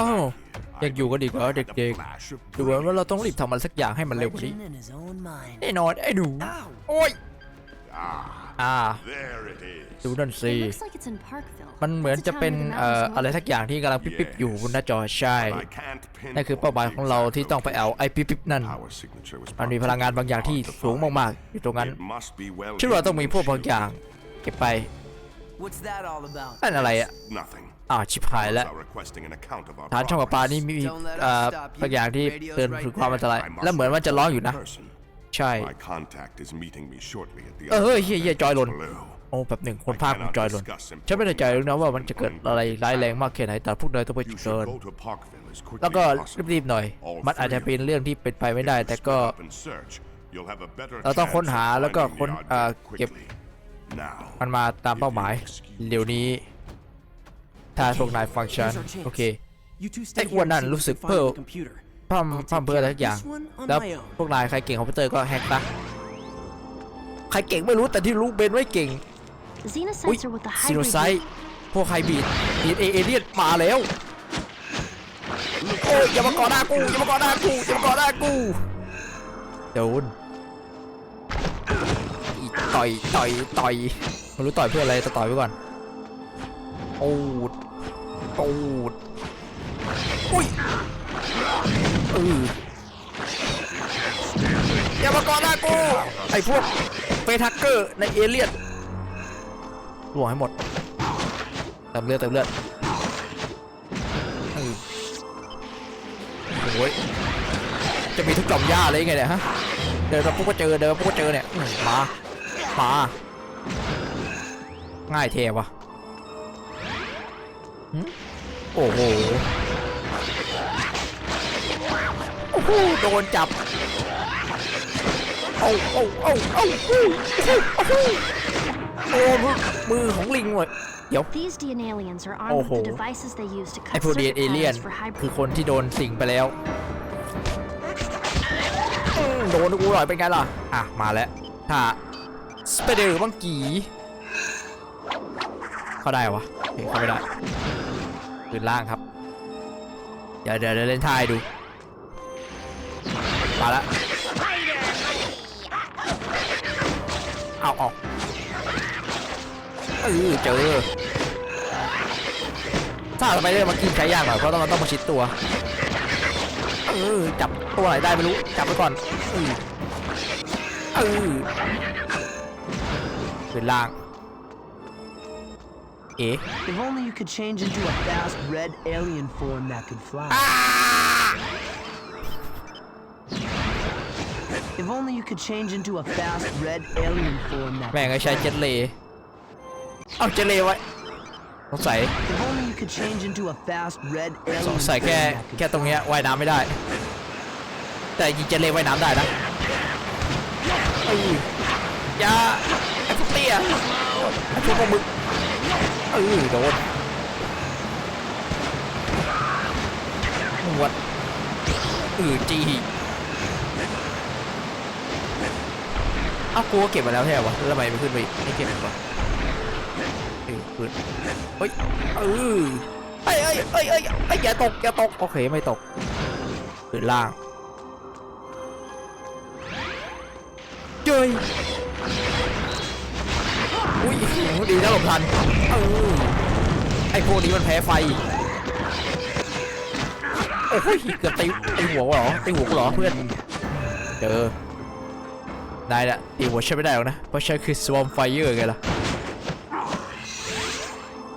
อ้าวยังอยู่ก็ดีกว่าเด็กๆดูเหมือนว่าเราต้องรีบทำอะไรสักอย่างให้มันเร็วกว่านี้ Legend in his own mind. แน่นอนไอ้หนู Ow! โอ้ย Ah, อ่า there it is. ดูนั่นสิ It looks like it's in Parkville. มันเหมือนจะเป็นเอ่ออะไรสักอย่างที่กำลังปิ๊บๆอยู่บนหน้าจอใช่ I can't pin นั่นคือเป้าหมายของเราที่ต้องไปเอาไอ้ปิ๊บๆนั่น Our signature was มันมีพลังงานบางอย่างที่สูงมากๆอยู่ตรงนั้น It must be well คิดว่าต้องมีพวกบางอย่างเก็บไป What's that all about? นั่นอะไรอะ Nothing. อ้าวชิบหายแล้ว Are requesting an account of our ฐานช่องประปา progress. นี่มีเอ่อบางอย่างที่เตือนถึงความอันตรายและเหมือนว่าจะร้องอยู่นะ Person. ใช่ My contact is meeting me shortly at the เออเฮ้ยเฮียเฮียจอยหล่น Blue. โอ้แบบหนึ่งคนภาคของจอยหล่นฉันไม่แน่ใจรู้นะว่ามันจะเกิดอะไรร้ายแรงมากแค่ไหนแต่พวกนายต้องไป You เชิญ should go to Parkville as quickly แล้วก็ as possible. รีบๆหน่อย มันอาจจะเป็นเรื่องที่เป็นไปไม่ได้ แต่ก็ Split up and search. You'll have a better เราต้อง chance ค้นหา of แล้วก็ finding ค้น the เอ่อ object เก็บ quickly. Now, มันมาตามเป้าหมายเดี๋ยวนี้ ถ้าพวกนายฟังฉัน Here's our chance. โอเค You two ไอ้ stay อ้วน here นั่น and see รู้ if สึ you ก can เพ้อ find the computer. พร่ำพร่ำเพื่ออะไรสักอย่าง This one on แล้ว my own. พวกนายใครเก่งคอมพิวเตอร์ก็แฮกนะใครเก่งไม่รู้แต่ที่รู้เบนไม่เก่งอุ้ย Xenocytes are what the ซีโน hybrid ไซต์พวกไฮบริดดีเอเอเลียนมาแล้วโอ้ยอย่ามาก่อหน้ากูอย่ามาก่อหน้ากูอย่ามาก่อหน้ากูโดนอีต่อยต่อยต่อยไม่รู้ต่อยเพื่ออะไรแต่ต่อยไว้ก่อนปูด ปูดอุ้ยเอออย่ามาก่อหน้ากูไอพวกเฟทักเกอร์ในเอเลียนรวมให้หมดเติมเลือดเติมเลือดเออโอ้ยจะมีทุกกล่อมหญ้าเลยไงเนี่ยฮะเดินมาปุ๊บก็เจอเดินมาปุ๊บก็เจอเนี่ยมามาง่ายเทวะ โอ้โหโอ้โหโดนจับเอาเอาเอาเอาเอาเอาโอ้มือมือของลิงว้ยเดี๋ยว These DNA aliens are armed with the devices they use to ไอ cut พวกดี circuit เอเลียนคือคนที่โดนสิงไปแล้วโดนกูหน่อยเป็นไงล่ะ อะ มาแล้วถ้าสเปเดอร์บังกี เข้าได้วะเฮ้ยเข้าไม่ได้ คืนล่างครับ เดี๋ยวเดี๋ยวเล่นท่ายดู มาแล้วเอาออกเออเจอ ถ้าสไปเดอร์มากินใช้ยากหน่อยเพราะต้องต้องมาชิดตัว เออจับตัวไหนได้ไม่รู้ จับไปก่อนเออเออป็นล่าง เอ๊ะ If only you could change into a fast red alien form that could fly. If only you could change into a fast red alien form that แม่ง could ไอ้ใช้เจ็ตเลย์เอาเจ็ตเลย์ไว้สงสัย If only you could change into a fast red สง alien สัย form แค่ that could แค่ตรงเนี้ยว่ายน้ำไม่ได้ แต่ยิงเจ็ตเลย์ว่ายน้ำได้นะเอ้ยอย่าไอ้พวกเตี้ยไอ้พวกปลาหมึก เออโดนหวดเออจีเอากูก็เก็บมาแล้วใช่ไหมวะแล้วทำไมไม่ขึ้นไปไม่เก็บวะเออขึ้นเฮ้ยเออเอ้ยเอ้ยเอ้ยเอ้ยเอ้ยอย่าตกอย่าตกโอเคไม่ตกขึ้นล่างเจ้ย ดีนะหลบทันเออไอพวกนี้มันแพ้ไฟโอ้ยเกือบตีตีหัวเหรอตีหัวกูเหรอเพื่อนเจอนายน่ะตีหัวฉันไม่ได้หรอกนะ เพราะฉันคือ Swarm Fire ไงล่ะ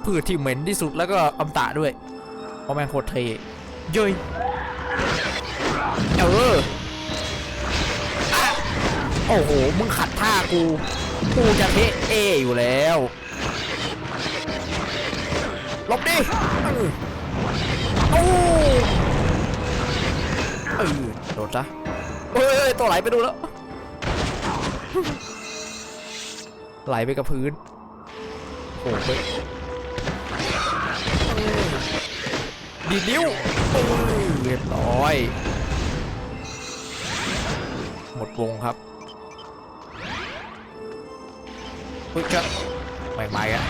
พืชที่เหม็นที่สุดแล้วก็อมตะด้วยเพราะแม่งโคตรเทเย้ยเออโอ้โห มึงขัดท่ากู กูจะเทเออยู่แล้วหลบดิโอ้เออโดดซะเฮ้ยตัวไหลไปดูแล้ว ไหลไปกับพื้นโอ้โหดีดิ้วเออเรียบร้อย หมดวงครับ เฮ้ยจะไม่ไม่อะ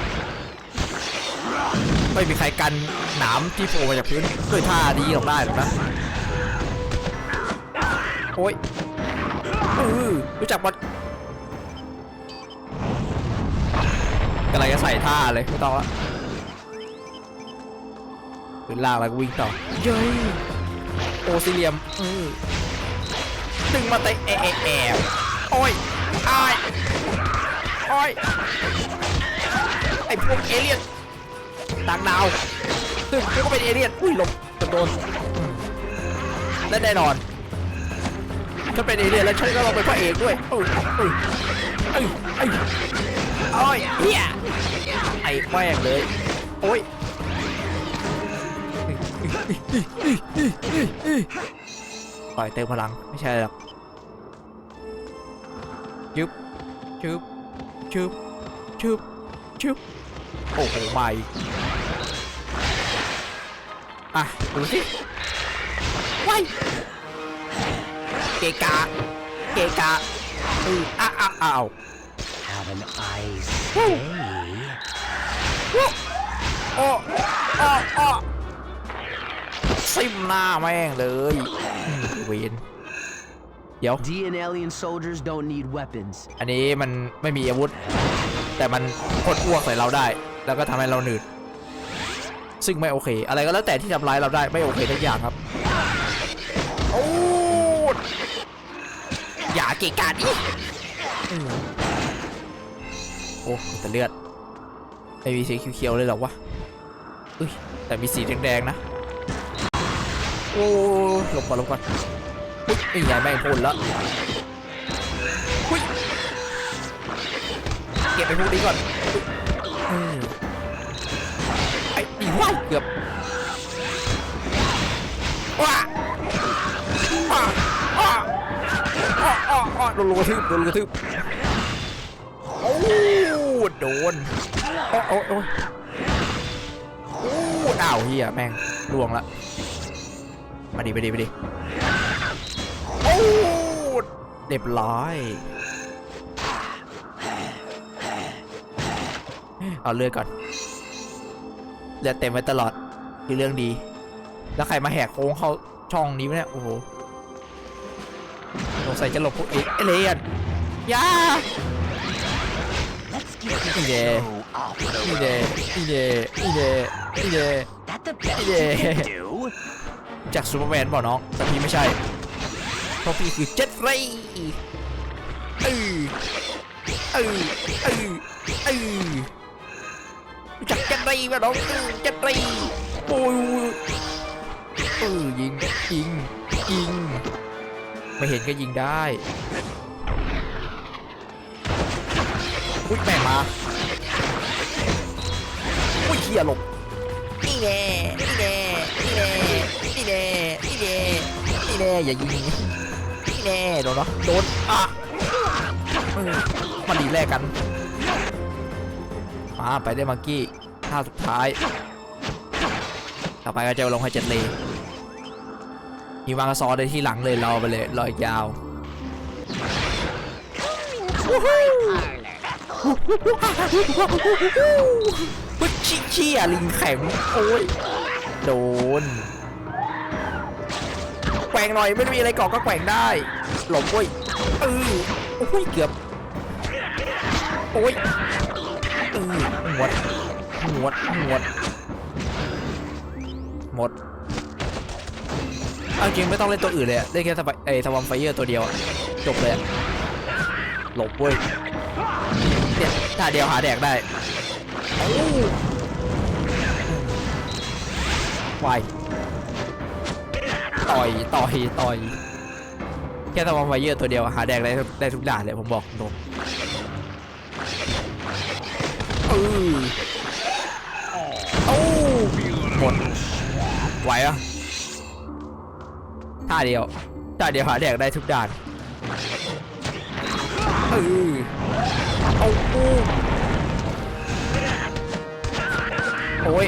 ไม่มีใครกันหนามที่โผล่มาจากพื้นด้วยท่าดีหรอกได้หรอกนะโอ้ยเออรู้จักมันกำลังจะใส่ท่าเลยไม่ต้องละขึ้นล่างแล้วก็วิ่งต่อเย้ยโอซิเลียมเออดึงมาเตะแอะแอะแอะโอ้ยอ้าย อ้ยไอพวกเอเลี่ยนต่างดาวซึ่งก็เป็นเอเลี่ยนอุ้ยหลบจะโดนและแน่นอนฉันเป็นเอเลี่ยนแล้วฉันก็ต้องเป็นพระเอกด้วยอุ้ยอุ้ยเอ้ยเอ้ยโอ้ยเฮียไอ้แม่งเลยโอ้ยต่อยเติมพลังไม่ใช่หรอกชึบชึบ ชึบชึบชึบโอ้โหใหม่อะ ดูสิว้ายเกกา เกกาเอออ้าอ้าอ้าว Have an ice. วู้วู้โอ้โอ้โอ้ซิมหน้าแม่งเลยอืมเวน เดี๋ยว D and alien soldiers don't need weapons. อันนี้มันไม่มีอาวุธ แต่มันพ่นอ้วกใส่เราได้ แล้วก็ทำให้เราหนืด ซึ่งไม่โอเค อะไรก็แล้วแต่ที่ทำร้ายเราได้ไม่โอเคทุกอย่างครับ โอ้ดอย่าเกะกะดิอืมโอ้แต่เลือดไม่มีสีเขียวๆเลยเหรอวะอุ้ยแต่มีสีแดงๆนะ โอ้หลบก่อนหลบก่อนอุ้ย ไอ้ใหญ่แม่งพ่นแล้วเก็บไปพวกนี้ก่อนไอ้อีว้ายเกือบว้าว้าว้าอ้ออ้ออ้อโดนลูกกระทืบโดนลูกกระทืบโอ้โดนโอ้โอ้โอ้ยโอ้อ้าวเฮียแม่งล่วงละมาดิมาดิมาดิ โอ้เรียบร้อย เอาเลือดก่อนเลือดเต็มไว้ตลอดคือเรื่องดี แล้วใครมาแหกโค้งเข้าช่องนี้วะเนี่ย โอ้โหสงสัยจะหลบพวกเอเอเลียนอยา Let's get Yeah. this show off นี่ the เด road. นี่เดนี่เดนี่เด That the best you Yeah. can do? จากซูเปอร์แมนบอกน้องแต่พี่ไม่ใช่ เพราะพี่คือเจ็ตไรเออเออเออเออรู้จักเจ็ตไรป่ะน้องเจ็ตไรโอ้ยเออยิงยิงยิงไม่เห็นก็ยิงได้อุ้ยแม่มาอุ้ยเฮียหลบนี่แน่นี่แน่นี่แน่นี่แน่นี่แน่นี่แน่อย่ายิง แน่โดนเนาะโดนอะมันดีแรกกันมาไปได้มังกี้ท่าสุดท้าย ต่อไปก็จะลงให้เจ็ดเลยมีวางกระซอได้ที่หลังเลยรอไปเลยรอยยาวปุ๊บชิชี่ยลิงแข็งโอ้ยโดนแกว่งหน่อยไม่มีอะไรเกาะก็แกว่งได้ หลบเว้ยเออโอ้ยเกือบโอ้ยเออหมดหมดหมดหมดเอาจริงไม่ต้องเล่นตัวอื่นเลยเล่นแค่สไปไอ้สวอมไฟเยอร์ตัวเดียวจบเลยหลบเว้ยเนี่ยท่าเดียวหาแดกได้โอ้วายต่อย ต่อย ต่อย แค่สวอมไฟเยอร์ตัวเดียวหาแดกได้ได้ทุกด่านเลยผมบอกตรงเออโอ้หมดไหวอะท่าเดียวท่าเดียวหาแดกได้ทุกด่านเออเอาโอ้โอ้ย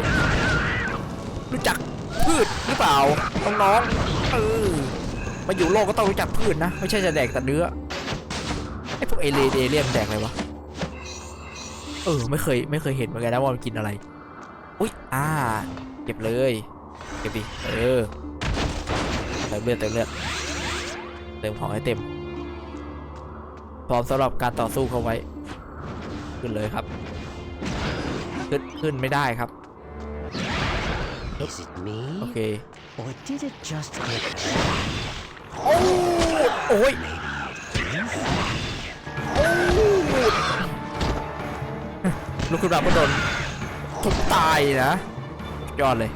รู้จักพืชหรือเปล่าน้องๆเออ มาอยู่โลกก็ต้องรู้จักพืชนะ ไม่ใช่จะแดกแต่เนื้อไอ้พวกเอเลนเอเลียนแดกอะไรวะ เออ ไม่เคยไม่เคยเห็นเหมือนกันนะว่ามันกินอะไร อุ้ยอ่า เก็บเลย เก็บดิ เออเติมเลือดเติมเลือดเติมของให้เต็ม พร้อมสำหรับการต่อสู้เข้าไว้ ขึ้นเลยครับ ขึ้นขึ้นไม่ได้ครับ Is it me? โอเค Or did it just get โอ้โอ้ยลูกคุณรับก็โดนทุบตายนะยอดเลย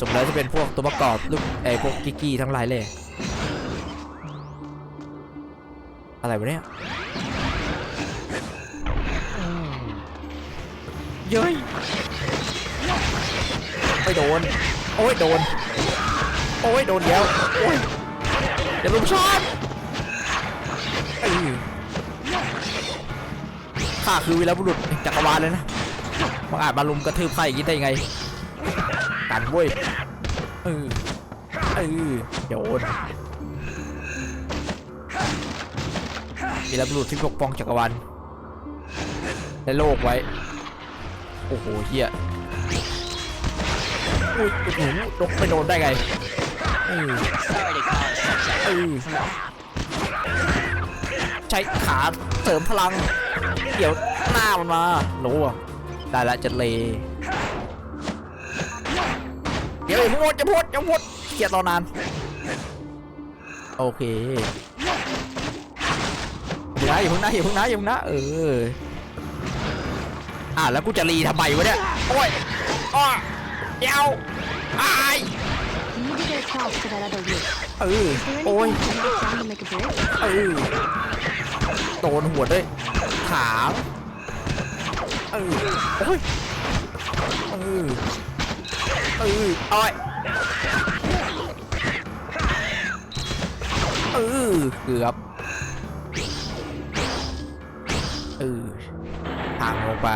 สมแล้วจะเป็นพวกตัวประกอบลูกไอ้พวกกิกกี้ทั้งหลายเลย อะไรวะเนี่ยเย้ยไม่โดน โอ้ย โดน โอ้ยโดนแล้วโอ้ยเดี๋ยวลุมชอบเอ้ยข้าคือวีรบุรุษจักรวาลเลยนะมาอาจมาลุมกระทืบใครอย่างนี้ได้ยังไงกันเว้ยเออเออโดนวีรบุรุษที่ปกป้องจักรวาลและโลกไว้ โอ้โหเฮียอุ้ยโอ้โหลกไปโดนได้ไง ใช้ขาเสริมพลัง เดี๋ยวหน้ามันมาโน้อะได้ละจะเลเดี๋ยวอย่าพูดจะพูดจะพูดเกียดรอนาน โอเคอย่าอย่าเพิ่งนะอย่าเพิ่งนะอย่าเพิ่งนะเอออะแล้วกูจะรีทำไมวะเนี่ย โอ้ยอ้อเดี๋ยวอาย เออโอ้ยเออโดนหัวด้วยถามเออโอ้ยเออเออเอ้อยเออเกือบเออทางลงไป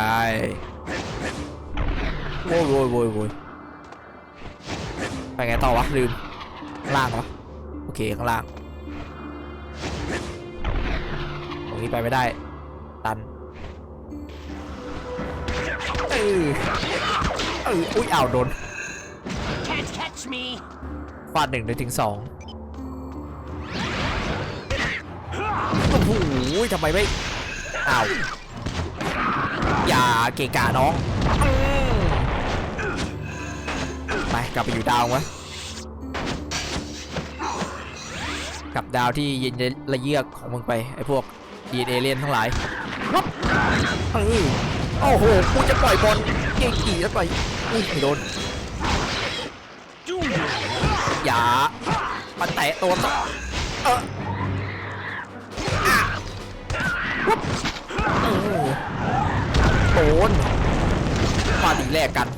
โว้ยโว้ยโว้ยโว้ย ไปไงต่อวะลืมข้างล่างวะโอเคข้างล่างตรงนี้ไปไม่ได้ ตันเออเอออุ้ยอ้าวโดน Can't catch me! ฟาดหนึ่งเลยถึงสองโอ้โหทำไมไม่อ้าวอย่าเกะกะน้องอืม ไปกลับไปอยู่ดาววะกลับดาวที่เย็นระเยือกของมึงไปไอ้พวกดีเอเลียนทั้งหลายวับเออโอ้โหกูจะปล่อยบอลเก่งกี่แล้วไปอุ้ยไม่โดนอย่ามาแตะตัวต่อเอออะวับโดนฟาดีแรกกัน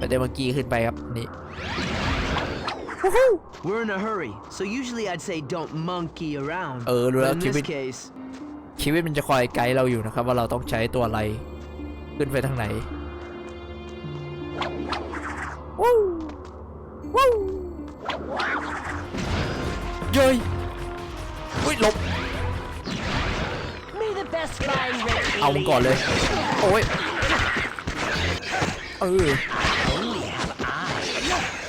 ไปเดเมื่อกี้ขึ้นไปครับนี่ We're in a hurry, so usually I'd say don't monkey around. Uh, but well, in keep this it- case, ชีวิตมันจะคอยไกด์เราอยู่นะครับ ว่าเราต้องใช้ตัวอะไรขึ้นไปทางไหนวู้วู้เย้ยอุ้ยหลบ may the best find red เอามึงก่อนเลย โอ้ยเออ only have eyes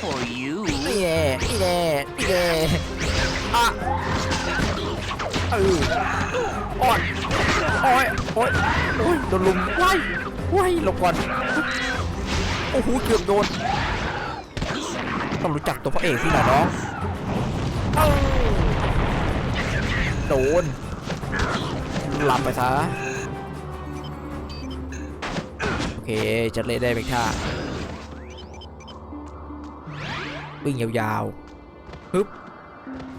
for you. นี่แน่นี่แน่นี่แน่อะเอออ่อนโอ้ยโอ้ยโอ้ยโดนลุมว้ายว้ายหลบก่อนโอ้โหเกือบโดนต้องรู้จักตัวพระเอกพี่หน่อยน้องโดนหลับไปซะโอเคจะเล่นได้ไหมค่ะ วิ่งยาวๆฮึบ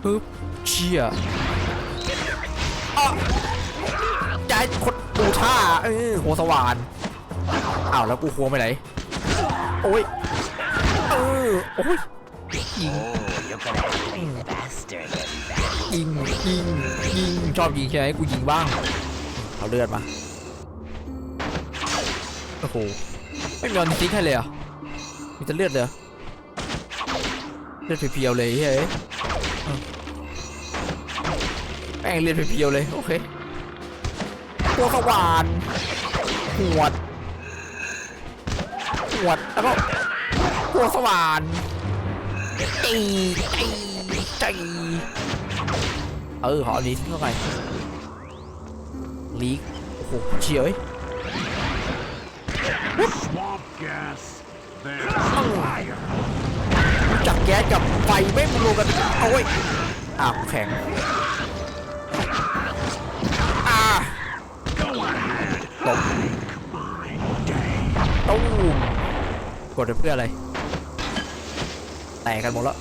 ฮึบเชี่ยอะใจคนดูท่าเออหัวสว่านอ้าวแล้วกูควไปไหน โอ้ยเออโอ้ยยิงยิงยิงยิงชอบยิงใช่ไหมกูยิงบ้างเอาเลือดมาโอ้โหไม่มีออนซิกให้เลยอะมีแต่เลือดเลย ลือดเพียวๆเลยเฮ้ยแม่งเลือดเพียวๆเลย โอเคตัวสว่านหวดหวดแล้วก็พวสว่านตีตีตีเออขออันนี้ทิ้งเข้าไปลีกโอ้โหเฉียวเอ้ย จับแก๊สกับไฟไม่มารวมกันโอ้ยอ้าวแข็งอ่าตบตู้มกดเพื่ออะไร แตกกันหมดแล้ว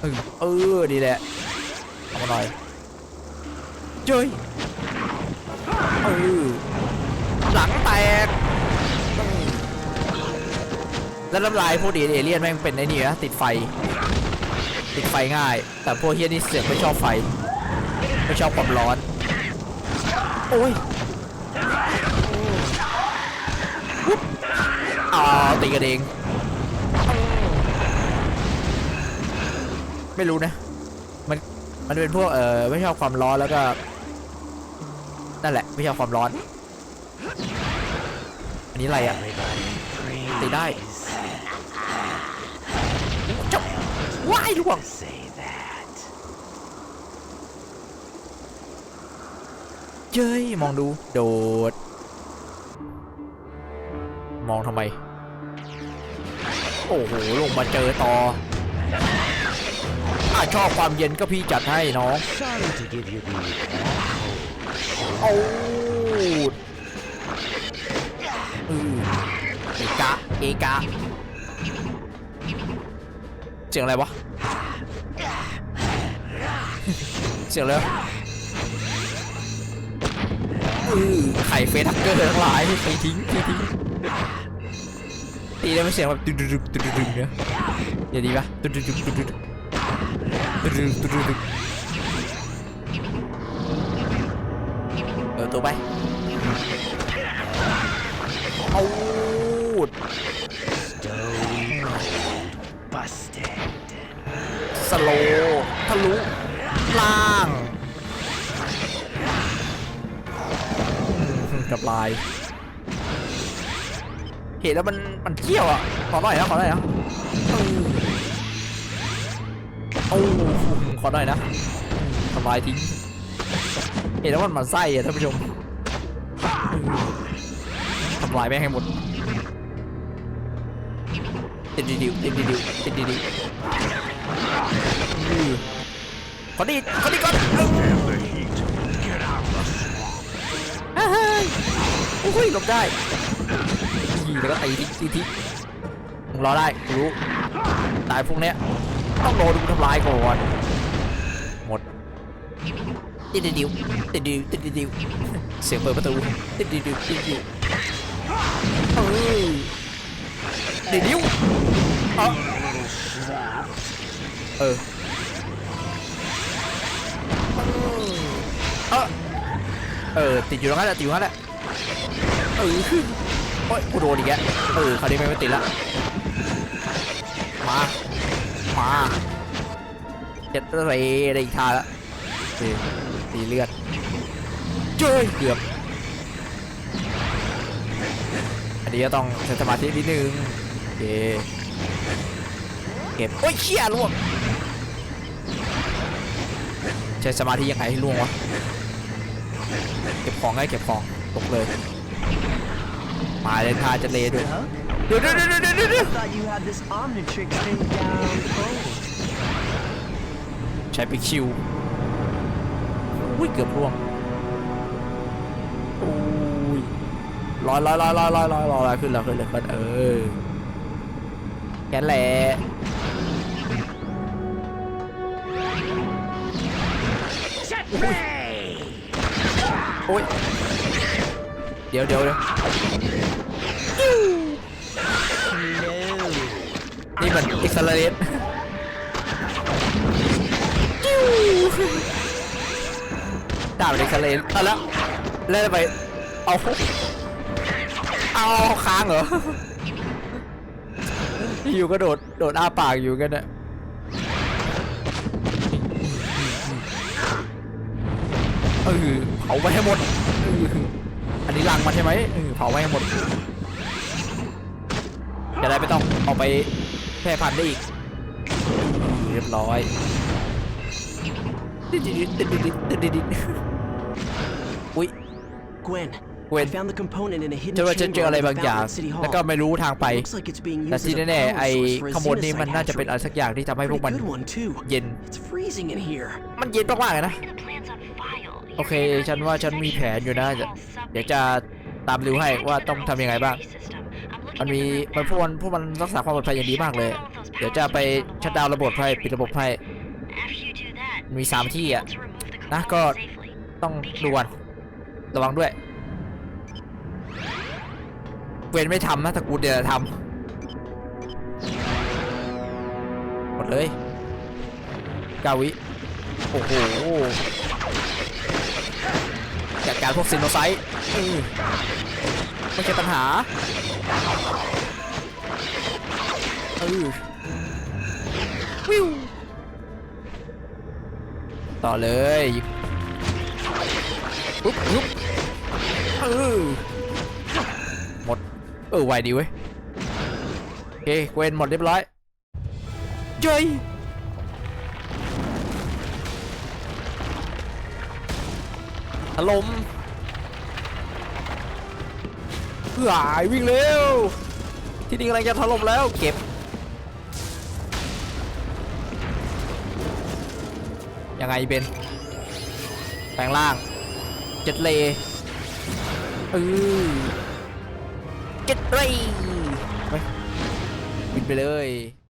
เออเออดีแหละเอามาหน่อยเจ้ยเออหลังแตก แล้วน้ำลายพวกดีเอเลียนแม่งเป็นไอ้นี่นะติดไฟ ติดไฟง่าย แต่พวกเฮียนี่เสือกไม่ชอบไฟ ไม่ชอบความร้อน โอ้ยอุ๊บอ่าตีกันเอง ไม่รู้นะ มันมันเป็นพวกเออไม่ชอบความร้อนแล้วก็นั่นแหละไม่ชอบความร้อน อันนี้อะไรอะตีได้ ว้ายล่วงเจ้ยมองดู โดด มองทำไม โอ้โห ลงมาเจอต่ออะชอบความเย็นก็พี่จัดให้น้อง Sorry to give you the โอ้ดอือเอกะ เอกะ เสียงอะไรวะ เสียงอะไรวไข่เฟทักเกอร์ทั้งหลายไปทิ้งไปทิ้งตีได้ไหมเสียงแบบตึ๊ดตึ๊ดตึ๊ดตึ๊ดตึ๊ดเนี่ยอย่าดีปะตึ๊ดตึ๊ดตึ๊ดตึ๊ดตึ๊ดตึ๊ดตึ๊ดตึ๊ดตึ๊ดเออตัวไปเอา สโลว์ทะลุล่างอืมกับลาย เห็นแล้วมันมันเกี่ยวอะ ขอหน่อยนะขอหน่อยนะโอ้ขอหน่อยนะทำลายทิ้ง เห็นแล้วมันหมันไส้อะท่านผู้ชมทำลายแม่งให้หมดติดดิวติดดิวติดดิวอือ ขอดีขอดีก่อนเฮ้ยโอ้ยหลบได้ยีแล้วก็ตีทิ้งตีทิ้งรอได้รู้ตายพวกเนี้ยต้องโดนทำลายก่อนหมดติดดิวติดดิวติดดิวเสียงเปิดประตูติดดิวติดดิวเออติดดิวเออ เออเออเออติดอยู่ตรงนั้นแหละติดอยู่ตรงนั้นแหละเออโอ้ยกูโดนอีกแล้วเออคราวนี้ไม่ติดละมามาเจ็ดเรย์ได้อีกทาละเออตีเลือดเจ้ยเกือบอันนี้ก็ต้องใช้สมาธินิดนึงโอเคเก็บโอ้ยเชี่ยล่วง ใช้สมาธิยังไงให้ล่วงวะ เก็บของให้เก็บของตกเลย มาเลยทาจะเลด้วยเดี๋ยวเดี๋ยวเดี๋ยวเดี๋ยวเใช้ไปคิวอุ้ยเกือบร่วงอุ้ยลอยลอยลอยลอยลอยลอยลอยขึ้นแล้วขึ้นแล้วขึ้นเออแค่แหละ โอ้ย เดี๋ยวเดี๋ยวเดี๋ยวนี่มันอิสราเอลด่าเป็นอิสราเอลเอาแล้วเล่นไป เอา เอาค้างเหรอ อยู่ก็โดด โดดอ้าปากอยู่กันอะ ออเผาไปให้หมดเอออันนี้ลังมันใช่ไหมเออเผาไปให้หมดจะได้ไม่ต้องเอาไปแพร่พันธุ์ได้อีกเรียบร้อยดิดดิดิดดิดิดดิดิดอุ้ย Gwen, Gwen. ฉันว่าฉันเจออะไรบางอย่าง แล้วก็ไม่รู้ทางไป แต่ที่แน่ๆไอ้ข้างบนนี้มันน่าจะเป็นอะไรสักอย่างที่ทำให้พวกมันเย็น มันเย็นมากๆเลยนะ โอเค ฉันว่าฉันมีแผนอยู่นะ เดี๋ยวจะตามริวให้ว่าต้องทำยังไงบ้าง มันมีมันพวกมันพวกมันรักษาความปลอดภัยอย่างดีมากเลย เดี๋ยวจะไปชัดดาวระบบให้ปิดระบบให้ มีสามที่อะนะก็ต้องดูก่อนระวังด้วยเวนไม่ทำนะแต่กูเดี๋ยวทำหมดเลยกาวิ โอ้โห จัดการพวกซินโนไซต์ไม่ใช่ปัญหาเออวิวต่อเลยปุ๊บปุ๊บเออหมด เออไวดีเว้ยโอเคเวนหมดเรียบร้อยเจ้ย ล่มเฮ้ยวิ่งเร็ว ที่นี่กำลังจะถล่มแล้วเก็บยังไงเบนแปลงล่างเจ็ดเลเออเจ็ดเลไปบินไปเลย